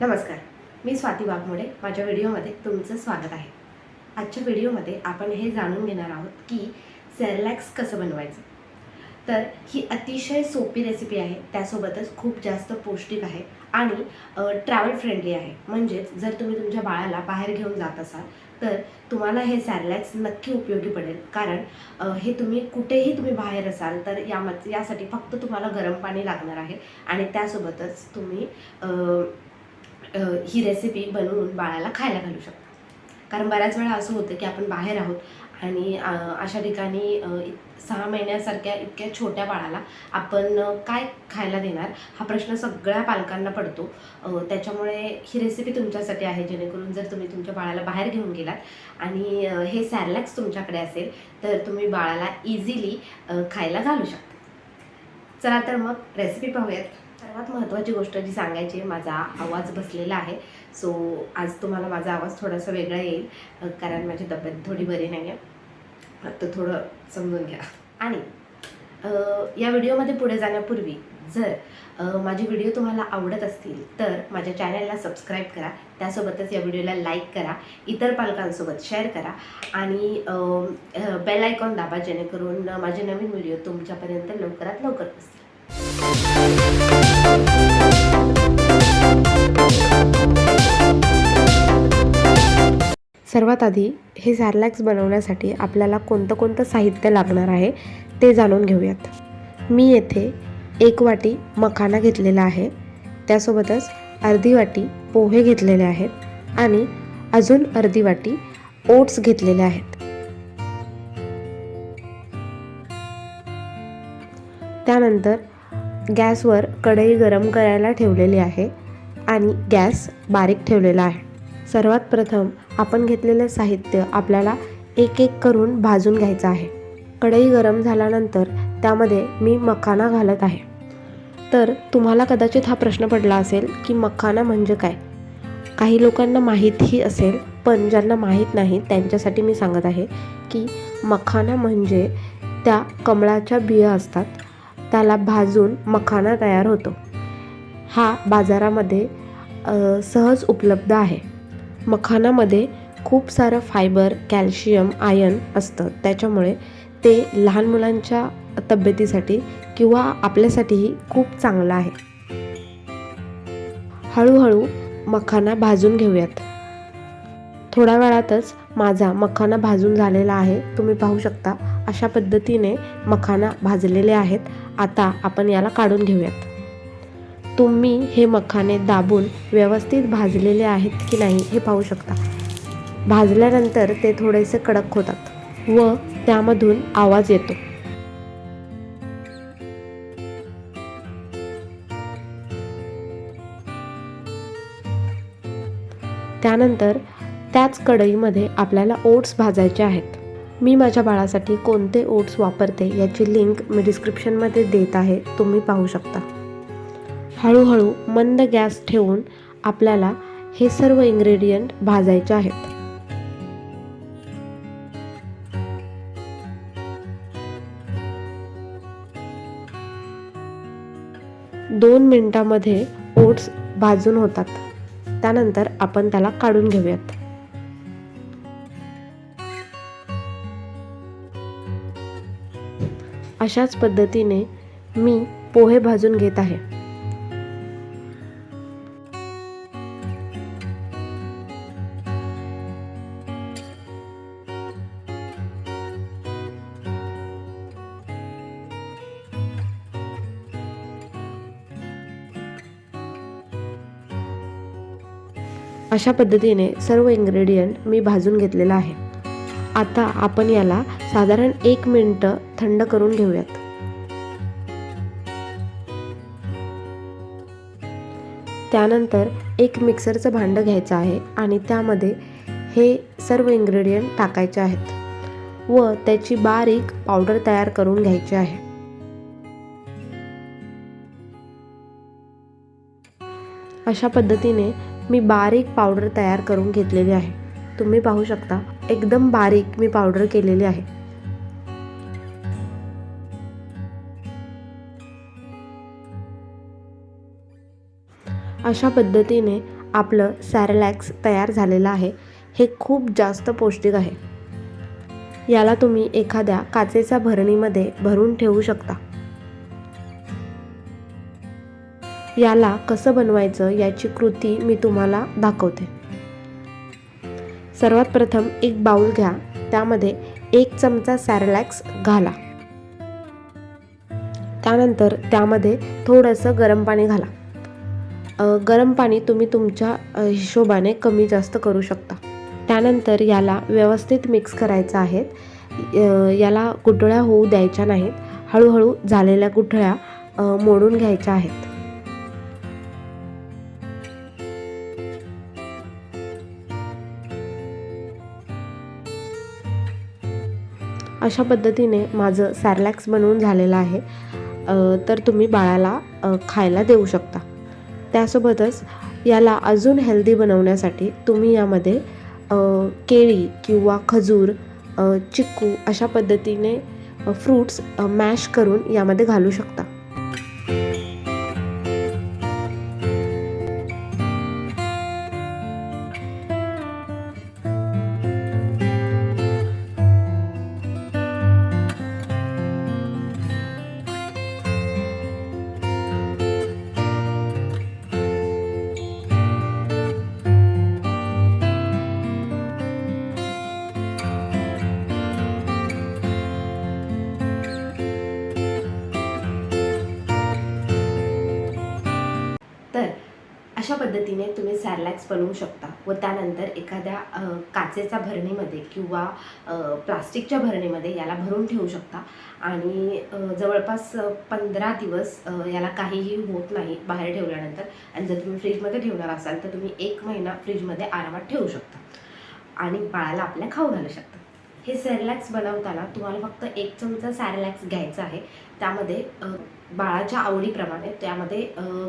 नमस्कार मी स्वाती वाघमोडे. माझ्या व्हिडिओमध्ये तुमचं स्वागत आहे. आजच्या व्हिडिओमध्ये आपण हे जाणून घेणार आहोत की सेरलॅक्स कसं बनवायचं. तर ही अतिशय सोपी रेसिपी आहे. त्यासोबतच खूप जास्त पौष्टिक आहे आणि ट्रॅव्हल फ्रेंडली आहे. म्हणजेच जर तुम्ही तुमच्या बाळाला बाहेर घेऊन जात असाल तर तुम्हाला हे सॅरलॅक्स नक्की उपयोगी पडेल. कारण हे तुम्ही कुठेही तुम्ही बाहेर असाल तर यामध्ये यासाठी फक्त तुम्हाला गरम पाणी लागणार आहे. आणि त्यासोबतच तुम्ही ही रेसिपी बनवून बाळाला खायला घालू शकता कारण बऱ्याच वेळा असं होतं की आपण बाहेर आहोत आणि अशा ठिकाणी सहा महिन्यासारख्या इतक्या छोट्या बाळाला आपण काय खायला देणार हा प्रश्न सगळ्या पालकांना पडतो. त्याच्यामुळे ही रेसिपी तुमच्यासाठी आहे. जेणेकरून जर तुम्ही तुमच्या बाळाला बाहेर घेऊन गेलात आणि हे सॅरलॅक्स तुमच्याकडे असेल तर तुम्ही बाळाला इझिली खायला घालू शकता. चला तर मग रेसिपी पाहूयात. सर्वात महत्त्वाची गोष्ट जी सांगायची आहे माझा आवाज बसलेला आहे. सो आज तुम्हाला माझा आवाज थोडासा वेगळा येईल कारण माझी तब्येत थोडी बरी नाही आहे तर थोडं समजून घ्या. आणि या व्हिडिओमध्ये पुढे जाण्यापूर्वी जर माझे व्हिडिओ तुम्हाला आवडत असतील तर माझ्या चॅनलला सबस्क्राईब करा. त्यासोबतच या व्हिडिओला लाईक करा. इतर पालकांसोबत शेअर करा. आणि बेल आयकॉन दाबा जेणेकरून माझे नवीन व्हिडिओ तुमच्यापर्यंत लवकरात लवकर असतील सर्वात आधी हे झॅरलॅक्स बनवण्यासाठी आपल्याला कोणतं कोणतं साहित्य लागणार आहे ते जाणून घेऊयात. मी येथे एक वाटी मखाना घेतलेला आहे. त्यासोबतच अर्धी वाटी पोहे घेतलेले आहेत आणि अजून अर्धी वाटी ओट्स घेतलेले आहेत. त्यानंतर गॅसवर कढई गरम करायला ठेवलेली आहे आणि गॅस बारीक ठेवलेला आहे. सर्वात प्रथम आपण घेतलेलं साहित्य आपल्याला एक एक करून भाजून घ्यायचं आहे. कढई गरम झाल्यानंतर त्यामध्ये मी मखाना घालत आहे. तर तुम्हाला कदाचित हा प्रश्न पडला असेल की मखाना म्हणजे काय? काही लोकांना माहीतही असेल पण ज्यांना माहीत नाही त्यांच्यासाठी मी सांगत आहे की मखाना म्हणजे त्या कमळाच्या बिया असतात. त्याला भाजून मखाना तयार होतो. हा बाजारामध्ये सहज उपलब्ध आहे. मखानामध्ये खूप सारं फायबर कॅल्शियम आयन असतं. त्याच्यामुळे ते लहान मुलांच्या तब्येतीसाठी किंवा आपल्यासाठीही खूप चांगलं आहे. हळूहळू मखाना भाजून घेऊयात. थोड्या वेळातच माझा मखाना भाजून झालेला आहे. तुम्ही पाहू शकता अशा पद्धतीने मखाना भाजलेले आहेत. आता आपण याला काढून घेऊयात. तुम्ही हे मखाने दाबून व्यवस्थित भाजलेले आहेत की नाही हे पाहू शकता. भाजल्यानंतर ते थोडेसे कडक होतात व त्यामधून आवाज येतो. त्यानंतर त्याच कढईमध्ये आपल्याला ओट्स भाजायचे आहेत. मी माझ्या बाळासाठी कोणते ओट्स वापरते याची लिंक मी डिस्क्रिप्शनमध्ये देत आहे तुम्ही पाहू शकता. हळूहळू मंद गॅस ठेवून आपल्याला हे सर्व इन्ग्रेडियंट भाजायचे आहेत. दोन मिनटामध्ये ओट्स भाजून होतात. त्यानंतर आपण त्याला काढून घेऊयात. अशाच पद्धतीने मी पोहे भाजून घेत आहे. अशा पद्धतीने सर्व इन्ग्रेडियंट मी भाजून घेतलेला आहे. आता आपण याला साधारण एक मिनटं थंड करून घेऊयात. त्यानंतर एक मिक्सरचं भांडं घ्यायचं आहे आणि त्यामध्ये हे सर्व इन्ग्रेडियंट टाकायचे आहेत. व त्याची बारीक पावडर तयार करून घ्यायची आहे. अशा पद्धतीने मी बारीक पावडर तयार करून घेतलेली आहे. तुम्ही पाहू शकता एकदम बारीक मी पावडर केलेली आहे. अशा पद्धतीने आपलं सॅरलॅक्स तयार झालेलं आहे. हे खूप जास्त पौष्टिक आहे. याला तुम्ही एखाद्या काचेच्या भरणीमध्ये भरून ठेवू शकता. याला कसं बनवायचं याची कृती मी तुम्हाला दाखवते. सर्वात प्रथम एक बाऊल घ्या. त्यामध्ये एक चमचा सॅरलॅक्स घाला. त्यानंतर त्यामध्ये थोडंसं गरम पाणी घाला. गरम पाणी तुम्ही तुमच्या हिशोबाने कमी जास्त करू शकता. त्यानंतर याला व्यवस्थित मिक्स करायचं आहे याला गुठळ्या होऊ द्यायच्या नाहीत. हळूहळू झालेल्या गुठळ्या मोडून घ्यायच्या आहेत. अशा पद्धतीने माझं सॅरलॅक्स बनवून झालेलं आहे. तर तुम्ही बाळाला खायला देऊ शकता. त्यासोबतच याला अजून हेल्दी बनवण्यासाठी तुम्ही यामध्ये केळी किंवा खजूर चिक्कू अशा पद्धतीने फ्रूट्स मॅश करून यामध्ये घालू शकता. अशा पद्धतीने तुम्ही सॅरलॅक्स बनवू शकता व त्यानंतर एखाद्या काचेच्या भरणीमध्ये किंवा प्लास्टिकच्या भरणीमध्ये याला भरून ठेवू शकता. आणि जवळपास पंधरा दिवस याला काहीही होत नाही बाहेर ठेवल्यानंतर. आणि जर तुम्ही फ्रीजमध्ये ठेवणार असाल तर तुम्ही एक महिना फ्रीजमध्ये आरामात ठेवू शकता. आणि बाळाला आपल्या खाऊ घालू शकता. हे सॅरलॅक्स बनवताना तुम्हाला फक्त एक चमचा सॅरलॅक्स घ्यायचा आहे. त्यामध्ये बाळाच्या आवडीप्रमाणे त्यामध्ये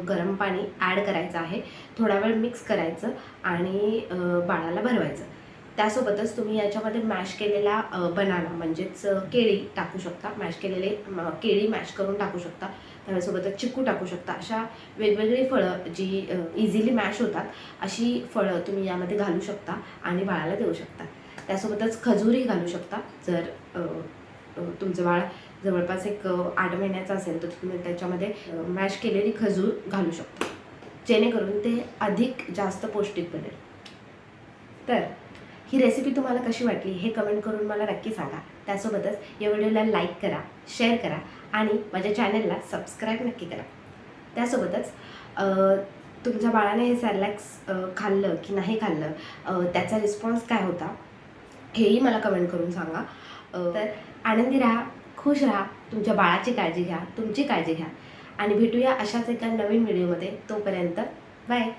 गरम पाणी ॲड करायचं आहे. थोडा वेळ मिक्स करायचं आणि बाळाला भरवायचं. त्यासोबतच तुम्ही याच्यामध्ये मॅश केलेला बनाना म्हणजेच केळी टाकू शकता. मॅश केलेले केळी मॅश करून टाकू शकता. त्यासोबतच चिक्कू टाकू शकता. अशा वेगवेगळी फळं जी इझिली मॅश होतात अशी फळं तुम्ही यामध्ये घालू शकता आणि बाळाला देऊ शकता. त्यासोबतच खजूरही घालू शकता. जर तुमचं बाळ जवळपास एक आठ महिन्याचा असेल तर तुम्ही त्याच्यामध्ये मॅश केलेली खजूर घालू शकता. जेणेकरून ते अधिक जास्त पौष्टिक बनेल. तर ही रेसिपी तुम्हाला कशी वाटली हे कमेंट करून मला नक्की सांगा. त्यासोबतच या व्हिडिओला लाईक करा शेअर करा आणि माझ्या चॅनलला सबस्क्राईब नक्की करा. त्यासोबतच तुमच्या बाळाने हे सॅरलॅक्स खाल्लं की नाही खाल्लं त्याचा रिस्पॉन्स काय होता हेही मला कमेंट करून सांगा. तर आनंदी राहा. खुश राहा तुमच्या बाळाची काळजी घ्या तुमची काळजी घ्या. आणि भेटूया अशाच एका नवीन व्हिडिओमध्ये. तोपर्यंत बाय